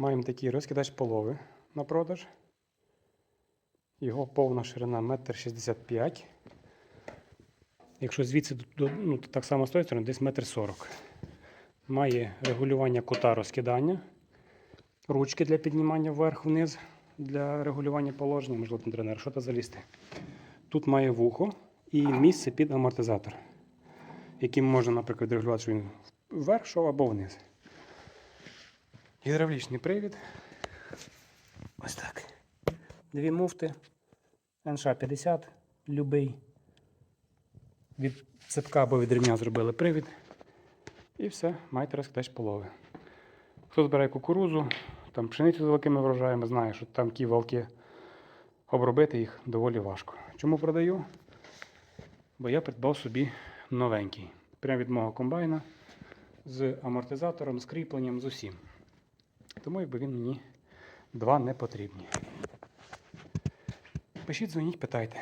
Маємо такий розкидач полови на продаж. Його повна ширина 1,65 м. Якщо звідси ну, так само з тої сторони, десь 1,40 м. Має регулювання кута розкидання, ручки для піднімання вверх-вниз для регулювання положення, можливо, там тренер, що то залізти. Тут має вухо і місце під амортизатор, яким можна, наприклад, регулювати, що він вверх йшов або вниз. Гідравлічний привід. Ось так. Дві муфти. НШ-50, любий. Від цепка або від ремня зробили привід. І все, маєте розкидач полови. Хто збирає кукурузу, там пшеницю з великими врожаями, знає, що там ті валки обробити їх доволі важко. Чому продаю? Бо я придбав собі новенький. Прямо від мого комбайна з амортизатором, з кріпленням, з усім. Тому якби він мені два не потрібні. Пишіть, дзвоніть, питайте.